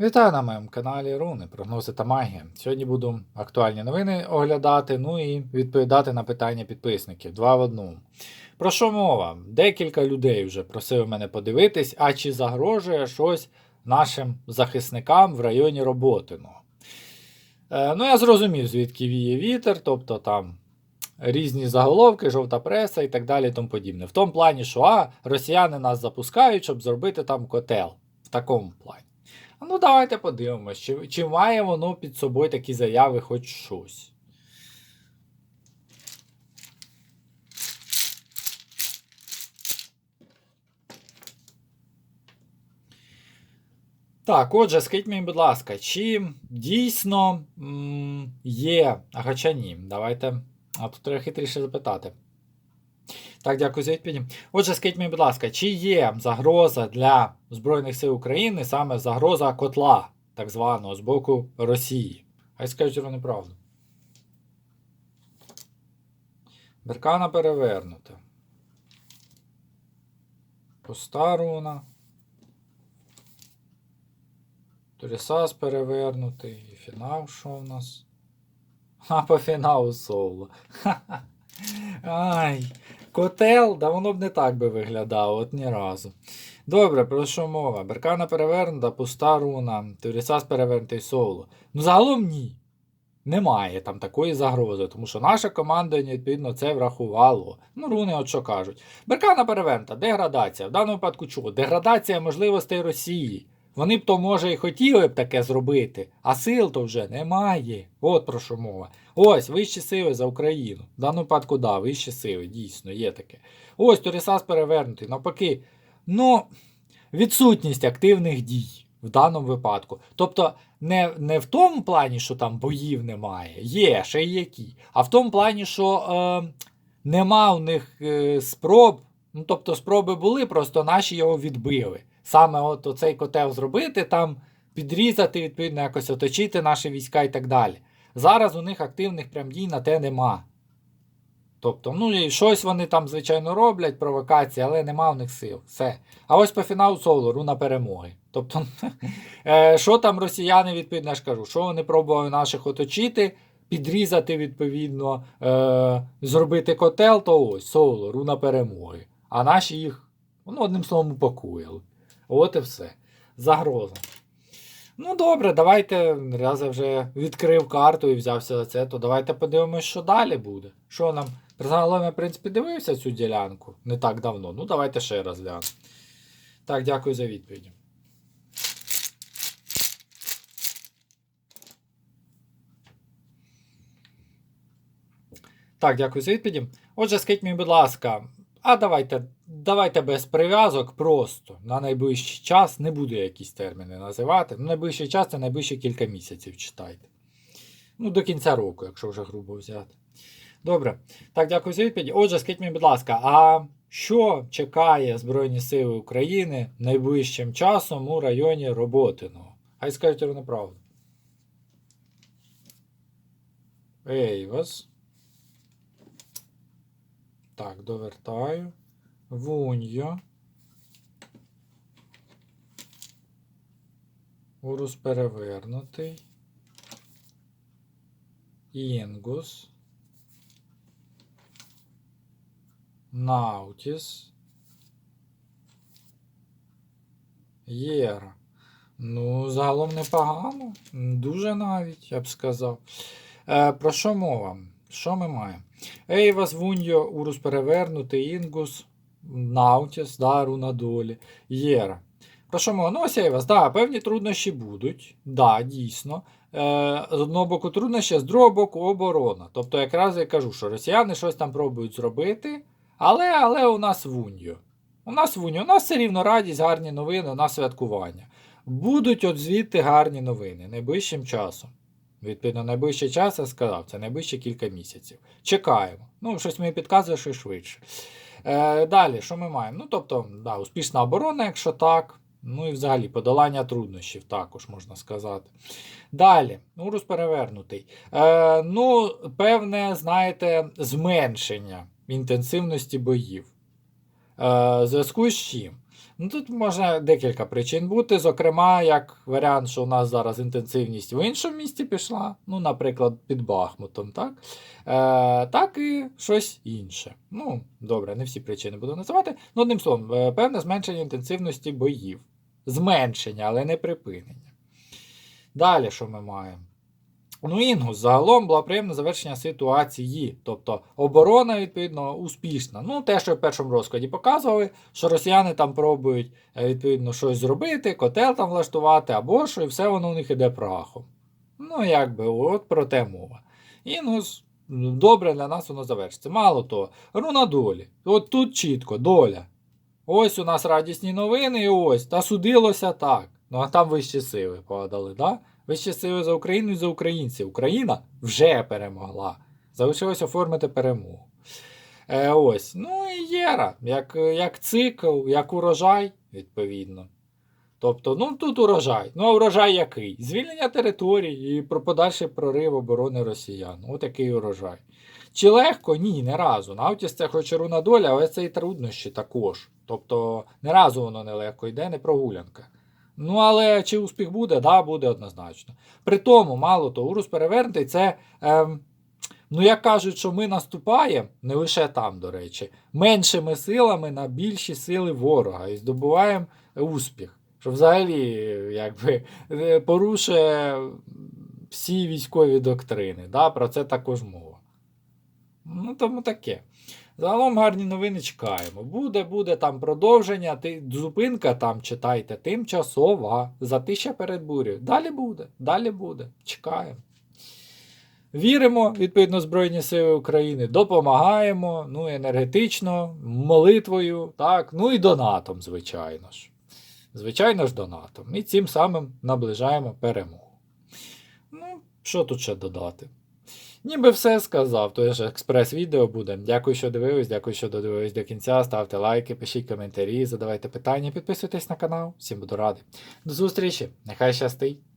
Вітаю на моєму каналі Руни, прогнози та магія. Сьогодні буду актуальні новини оглядати, ну і відповідати на питання підписників. Два в одному. Про що мова? Декілька людей вже просили мене подивитись, а чи загрожує щось нашим захисникам в районі Роботиного. Е, ну, я зрозумів, звідки віє вітер, тобто там різні заголовки, жовта преса і так далі. і тому подібне. В тому плані, що а, росіяни нас запускають, щоб зробити там котел. В такому плані. Ну, давайте подивимось, чи, чи має воно під собою такі заяви хоч щось. Так, отже, скажіть мені, будь ласка, чи дійсно м, є. А хоча ні, давайте. А тут треба хитріше запитати. Так, дякую за відповіді. Отже, скажіть мені, будь ласка, чи є загроза для Збройних сил України саме загроза котла, так званого, з боку Росії? Хай скажуть вони правду. Беркана перевернута. Пуста руна. Турісас перевернутий. І фінал що в нас? А по фіналу соло. Ай. Котел, да воно б не так би виглядало, от ні разу. Добре, про що мова? Беркана перевернута, пуста руна, Турісас перевернутий соло. Ну, загалом ні. Немає там такої загрози, тому що наша команда, відповідно, це врахувало. Ну, руни, от що кажуть. Беркана перевернута, деградація. В даному випадку чого? Деградація можливостей Росії. Вони б то, може, і хотіли б таке зробити, а сил то вже немає. От про що мова. Ось, вищі сили за Україну. В даному випадку, да, вищі сили, дійсно, є таке. Ось Торісас перевернутий. Навпаки, ну, відсутність активних дій в даному випадку. Тобто, не, не в тому плані, що там боїв немає, є, ще які, а в тому плані, що е, нема у них е, спроб. Ну, тобто, спроби були, просто наші його відбили. Саме от оцей котел зробити, там підрізати, відповідно, якось оточити наші війська і так далі. Зараз у них активних прям дій на те нема. Тобто, ну і щось вони там, звичайно, роблять, провокації, але нема в них сил. Все. А ось по фіналу соло, руна перемоги. Тобто, е, що там росіяни, відповідно, я ж кажу, що вони пробували наших оточити, підрізати, відповідно, е, зробити котел, то ось соло, руна перемоги. А наші їх, ну, одним словом, упакуяли. От і все. Загроза. Ну, добре, давайте. Раз я вже відкрив карту і взявся за це, то давайте подивимось, що далі буде. Що нам. Загалом я, в принципі, дивився цю ділянку не так давно. Ну, давайте ще раз глянемо. Так, дякую за відповіді. Так, дякую за відповіді. Отже, скажіть мені, будь ласка, а давайте давайте без прив'язок просто на найближчий час, не буду якісь терміни називати. Ну, найближчий час це найближчі кілька місяців читайте. Ну, до кінця року, якщо вже грубо взяти. Добре. Так, дякую за відповідь. Отже, скажіть мені, будь ласка, а що чекає Збройні Сили України найближчим часом у районі Роботиного? Хай скажуть вони правду. Ейвас. Так, довертаю. Вуньо. Урус перевернутий. Інгус. Наутіс. Єра. Ну, загалом непогано. Дуже навіть, я б сказав. Е, про що мова? Що ми маємо? Ейвас, Вуньо, Урус перевернутий, Інгус, Наутіс, да, руна долі, Єра. Про що мова? Ну, ось Ейвас, да, певні труднощі будуть. Да, дійсно. Е, з одного боку труднощі, з другого боку оборона. Тобто, якраз я кажу, що росіяни щось там пробують зробити, але але у нас Вуньо. У нас Вуньо, у нас все рівно радість, гарні новини, у нас святкування. Будуть от звідти гарні новини найближчим часом. Відповідно, найближчий час я сказав, це найближчі кілька місяців. Чекаємо. Ну, щось мені підказує, що швидше. Е, Далі, що ми маємо? Ну, тобто, да, успішна оборона, якщо так. Ну і взагалі подолання труднощів також можна сказати. Далі, Урус перевернутий. Е, Ну, певне, знаєте, зменшення інтенсивності боїв. Е, зв'язку з чим? Ну тут можна декілька причин бути. Зокрема, як варіант, що у нас зараз інтенсивність в іншому місті пішла, ну, наприклад, під Бахмутом, так? Е, так і щось інше. Ну, добре, не всі причини буду називати. Ну, одним словом, е, певне зменшення інтенсивності боїв. Зменшення, але не припинення. Далі, що ми маємо? Ну, Інгус, загалом благоприємне завершення ситуації. Тобто оборона, відповідно, успішна. Ну, те, що в першому розкладі показували, що росіяни там пробують, е, відповідно, щось зробити, котел там влаштувати, або що, і все воно у них іде прахом. Ну, якби, от про те мова. Інгус, добре для нас воно завершиться. Мало того, руна долі. От тут чітко, доля. Ось у нас радісні новини, і ось, та судилося так. Ну, а там вищі сили падали, да? Вищі сили за Україну і за українців. Україна вже перемогла. Залишилось оформити перемогу. Е, ось. Ну і Єра, як, як цикл, як урожай, відповідно. Тобто, ну тут урожай. Ну, а урожай який? Звільнення територій і про подальший прорив оборони росіян. От який урожай. Чи легко? Ні, не разу. Навтіс це хоч руна доля, але це і труднощі також. Тобто, не разу воно не легко йде, не прогулянка. Ну, але чи успіх буде? Да, буде однозначно. При тому, мало того, урус перевернутий це. Ем, ну, як кажуть, що ми наступаємо, не лише там, до речі, меншими силами на більші сили ворога і здобуваємо успіх. Що взагалі якби, е, порушує всі військові доктрини. Да? Про це також мова. Ну, тому таке. Загалом гарні новини чекаємо. Буде, буде там продовження, ти, зупинка там читайте, тимчасова, затища перед бурею. Далі буде, далі буде. Чекаємо. Віримо, відповідно, Збройні Сили України, допомагаємо, ну, енергетично, молитвою, так, ну і донатом, звичайно ж. Звичайно ж, донатом. І цим самим наближаємо перемогу. Ну, що тут ще додати? Ніби все сказав, то ж експрес-відео буде. Дякую, що дивились, дякую, що додивились до кінця. Ставте лайки, пишіть коментарі, задавайте питання, підписуйтесь на канал. Всім буду радий. До зустрічі, нехай щастить!